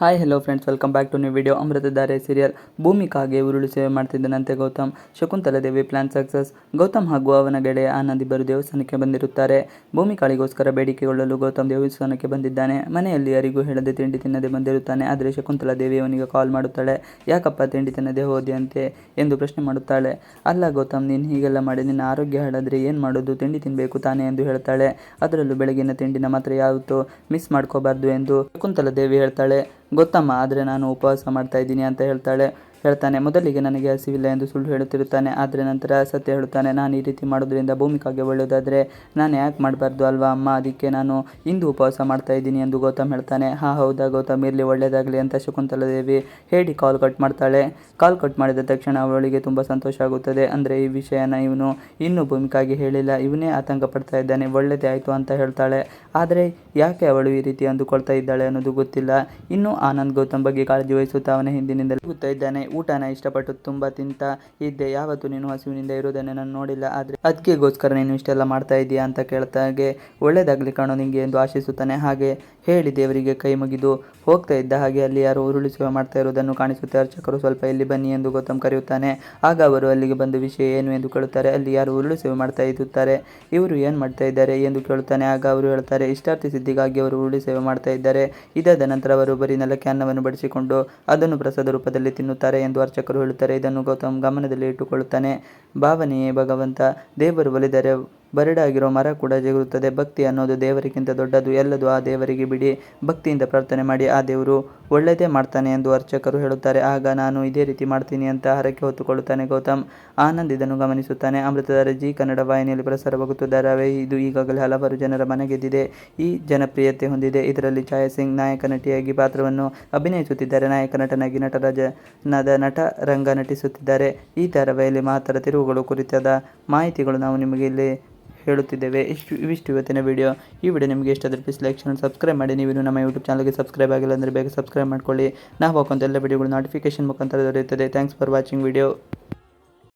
Hi hello friends welcome back to new video Amruthadhaare serial ಭೂಮಿಕಾಗೆ ಉರುಳು ಸೇವೆ ಮಾಡ್ತಿದ್ದನಂತೆ Gautam. Shakuntala Devi plan success Gautam ಹಾಗೂ ಅವನ ಗೆಳೆಯ ಆನಂದ್ ಇಬ್ಬರು ದೇವಸ್ಥಾನಕ್ಕೆ ಬಂದಿರುತ್ತಾರೆ. ಭೂಮಿಕಾಳಿಗೋಸ್ಕರ ಬೇಡಿಕೆಗೊಳ್ಳಲು ಗೌತಮ್ ದೇವಸ್ಥಾನಕ್ಕೆ ಬಂದಿದ್ದಾನೆ. ಮನೆಯಲ್ಲಿ ಯಾರಿಗೂ ಹೇಳದೆ ತಿಂಡಿ ತಿನ್ನದೆ ಬಂದಿರುತ್ತಾನೆ. ಆದರೆ ಶಕುಂತಲ ದೇವಿ ಅವನಿಗೆ ಕಾಲ್ ಮಾಡುತ್ತಾಳೆ. ಯಾಕಪ್ಪ ತಿಂಡಿ ತಿನ್ನದೆ ಹೋದೆಯಂತೆ ಎಂದು ಪ್ರಶ್ನೆ ಮಾಡುತ್ತಾಳೆ. ಅಲ್ಲ ಗೌತಮ್, ನೀನು ಹೀಗೆಲ್ಲ ಮಾಡಿ ನಿನ್ನ ಆರೋಗ್ಯ ಹಾಳಾದರೆ ಏನು ಮಾಡೋದು? ತಿಂಡಿ ತಿನ್ನಬೇಕು ತಾನೆ ಎಂದು ಹೇಳ್ತಾಳೆ. ಅದರಲ್ಲೂ ಬೆಳಗಿನ ತಿಂಡಿನ ಮಾತ್ರ ಯಾವತ್ತೂ ಮಿಸ್ ಮಾಡ್ಕೋಬಾರ್ದು ಎಂದು ಶಕುಂತಲ ದೇವಿ ಹೇಳ್ತಾಳೆ. ಗೊತ್ತಮ್ಮ ಆದರೆ ನಾನು ಉಪವಾಸ ಮಾಡ್ತಾ ಇದ್ದೀನಿ ಅಂತ ಹೇಳ್ತಾಳೆ. ಹೇಳ್ತಾನೆ, ಮೊದಲಿಗೆ ನನಗೆ ಹಸಿವಿಲ್ಲ ಎಂದು ಸುಳ್ಳು ಹೇಳುತ್ತಿರುತ್ತಾನೆ, ಆದರೆ ನಂತರ ಸತ್ಯ ಹೇಳುತ್ತಾನೆ. ನಾನು ಈ ರೀತಿ ಮಾಡೋದ್ರಿಂದ ಭೂಮಿಕಾಗೆ ಒಳ್ಳೆಯದಾದರೆ ನಾನು ಯಾಕೆ ಮಾಡಬಾರ್ದು ಅಲ್ವಾ ಅಮ್ಮ? ಅದಕ್ಕೆ ನಾನು ಇಂದು ಉಪವಾಸ ಮಾಡ್ತಾ ಇದ್ದೀನಿ ಎಂದು ಗೌತಮ್ ಹೇಳ್ತಾನೆ. ಹಾ, ಹೌದಾ ಗೌತಮ್, ಇರಲಿ, ಒಳ್ಳೆಯದಾಗಲಿ ಅಂತ ಶಕುಂತಲಾ ದೇವಿ ಹೇಳಿ ಕಾಲ್ ಕಟ್ ಮಾಡ್ತಾಳೆ. ಕಾಲ್ ಕಟ್ ಮಾಡಿದ ತಕ್ಷಣ ಅವಳಿಗೆ ತುಂಬ ಸಂತೋಷ ಆಗುತ್ತದೆ. ಅಂದರೆ ಈ ವಿಷಯನ ಇವನು ಇನ್ನೂ ಭೂಮಿಕಾಗೆ ಹೇಳಿಲ್ಲ. ಇವನೇ ಆತಂಕ ಪಡ್ತಾ ಇದ್ದಾನೆ. ಒಳ್ಳೆಯದೇ ಆಯಿತು ಅಂತ ಹೇಳ್ತಾಳೆ. ಆದರೆ ಯಾಕೆ ಅವಳು ಈ ರೀತಿ ಅಂದುಕೊಳ್ತಾ ಇದ್ದಾಳೆ ಅನ್ನೋದು ಗೊತ್ತಿಲ್ಲ. ಇನ್ನು ಆನಂದ್ ಗೌತಮ್ ಬಗ್ಗೆ ಕಾಳಜಿ ವಹಿಸುತ್ತಾ ಅವನ ಹಿಂದಿನಿಂದಲೇ ಗೊತ್ತಾ ಇದ್ದಾನೆ. ಊಟನ ಇಷ್ಟಪಟ್ಟು ತುಂಬ ತಿಂತ ಇದ್ದೆ. ಯಾವತ್ತು ನೀನು ಹಸಿವಿನಿಂದ ಇರೋದನ್ನೇ ನಾನು ನೋಡಿಲ್ಲ. ಆದರೆ ಅದಕ್ಕೆಗೋಸ್ಕರ ನೀನು ಇಷ್ಟೆಲ್ಲ ಮಾಡ್ತಾ ಇದೀಯಾ ಅಂತ ಕೇಳ್ತಾಗೆ ಒಳ್ಳೇದಾಗಲಿ ಕಾಣೋ ನಿಂಗೆ ಎಂದು ಆಶಿಸುತ್ತಾನೆ. ಹಾಗೆ ಹೇಳಿ ದೇವರಿಗೆ ಕೈ ಮುಗಿದು ಹೋಗ್ತಾ ಇದ್ದ ಹಾಗೆ ಅಲ್ಲಿ ಯಾರು ಉರುಳಿ ಸೇವೆ ಮಾಡ್ತಾ ಇರೋದನ್ನು ಕಾಣಿಸುತ್ತೆ. ಅರ್ಚಕರು ಸ್ವಲ್ಪ ಇಲ್ಲಿ ಬನ್ನಿ ಎಂದು ಗೌತಮ್ ಕರೆಯುತ್ತಾನೆ. ಆಗ ಅವರು ಅಲ್ಲಿಗೆ ಬಂದ ವಿಷಯ ಏನು ಎಂದು ಕೇಳುತ್ತಾರೆ. ಅಲ್ಲಿ ಯಾರು ಉರುಳು ಸೇವೆ ಮಾಡ್ತಾ ಇರುತ್ತಾರೆ. ಇವರು ಏನು ಮಾಡ್ತಾ ಇದ್ದಾರೆ ಎಂದು ಕೇಳುತ್ತಾನೆ. ಆಗ ಅವರು ಹೇಳ್ತಾರೆ, ಇಷ್ಟಾರ್ಥಿ ಸಿದ್ಧಿಗಾಗಿ ಅವರು ಉರುಳಿ ಸೇವೆ ಮಾಡ್ತಾ ಇದ್ದಾರೆ. ಇದಾದ ನಂತರ ಅವರು ಬರೀ ನೆಲಕ್ಕೆ ಅನ್ನವನ್ನು ಬಡಿಸಿಕೊಂಡು ಅದನ್ನು ಪ್ರಸಾದ ರೂಪದಲ್ಲಿ ತಿನ್ನುತ್ತಾರೆ. ಎಂದು ಅರ್ಚಕರು ಹೇಳುತ್ತಾರೆ. ಇದನ್ನು ಗೌತಮ್ ಗಮನದಲ್ಲಿ ಇಟ್ಟುಕೊಳ್ಳುತ್ತಾನೆ. ಭಾವನೆಯೇ ಭಗವಂತ. ದೇವರು ಒಲಿದರೆ ಬರಡಾಗಿರೋ ಮರ ಕೂಡ ಜಿಗುರುತ್ತದೆ. ಭಕ್ತಿ ಅನ್ನೋದು ದೇವರಿಗಿಂತ ದೊಡ್ಡದು. ಎಲ್ಲದು ಆ ದೇವರಿಗೆ ಬಿಡಿ. ಭಕ್ತಿಯಿಂದ ಪ್ರಾರ್ಥನೆ ಮಾಡಿ ಆ ದೇವರು ಒಳ್ಳೆಯದೇ ಮಾಡ್ತಾನೆ ಎಂದು ಅರ್ಚಕರು ಹೇಳುತ್ತಾರೆ. ಆಗ ನಾನು ಇದೇ ರೀತಿ ಮಾಡ್ತೀನಿ ಅಂತ ಹರಕೆ ಹೊತ್ತುಕೊಳ್ಳುತ್ತಾನೆ ಗೌತಮ್. ಆನಂದ್ ಇದನ್ನು ಗಮನಿಸುತ್ತಾನೆ. ಅಮೃತಧಾರೆ ಜಿ ಕನ್ನಡ ವಾಹಿನಿಯಲ್ಲಿ ಪ್ರಸಾರವಾಗುತ್ತಿದ್ದ ಧಾರಾವಾಹಿ ಇದು ಈಗಾಗಲೇ ಹಲವಾರು ಜನರ ಮನೆಗೆದ್ದಿದೆ. ಈ ಜನಪ್ರಿಯತೆ ಹೊಂದಿದೆ. ಇದರಲ್ಲಿ ಛಾಯಾ ಸಿಂಗ್ ನಾಯಕ ನಟಿಯಾಗಿ ಪಾತ್ರವನ್ನು ಅಭಿನಯಿಸುತ್ತಿದ್ದಾರೆ. ನಾಯಕ ನಟನಾಗಿ ನಟರಾಜನಾದ ನಟ ರಂಗ ನಟಿಸುತ್ತಿದ್ದಾರೆ. ಈ ಧಾರಾವಾಹಿಯಲ್ಲಿ ಮಾತ್ರ ತಿರುವುಗಳು ಕುರಿತಾದ ಮಾಹಿತಿಗಳು ನಾವು ನಿಮಗೆ ಇಲ್ಲಿ ಹೇಳುತ್ತಿದ್ದೇವೆ. ಇಷ್ಟು ಇವಿಷ್ಟು ಇವತ್ತಿನ ವಿಡಿಯೋ ಈ ವಿಡಿಯೋ ನಿಮಗೆ ಇಷ್ಟ ಆದರೆ ಪ್ಲೀಸ್ ಲೈಕ್ ಚಾನಲ್ ಸಬ್ಸ್ಕ್ರೈಬ್ ಮಾಡಿ. ನೀವು ನಮ್ಮ ಯೂಟ್ಯೂಬ್ ಚಾನಲ್ಗೆ ಸಬ್ಸ್ಕ್ರೈಬ್ ಆಗಿಲ್ಲ ಅಂದರೆ ಬೇಗ ಸಬ್ಸ್ಕ್ರೈಬ್ ಮಾಡ್ಕೊಳ್ಳಿ. ನಾವು ಹಾಕುವಂಥ ಎಲ್ಲ ವಿಡಿಯೋಗಳು ನೋಟಿಫಿಕೇಶನ್ ಮುಖಾಂತರ ದೊರೆಯುತ್ತದೆ. Thanks for watching video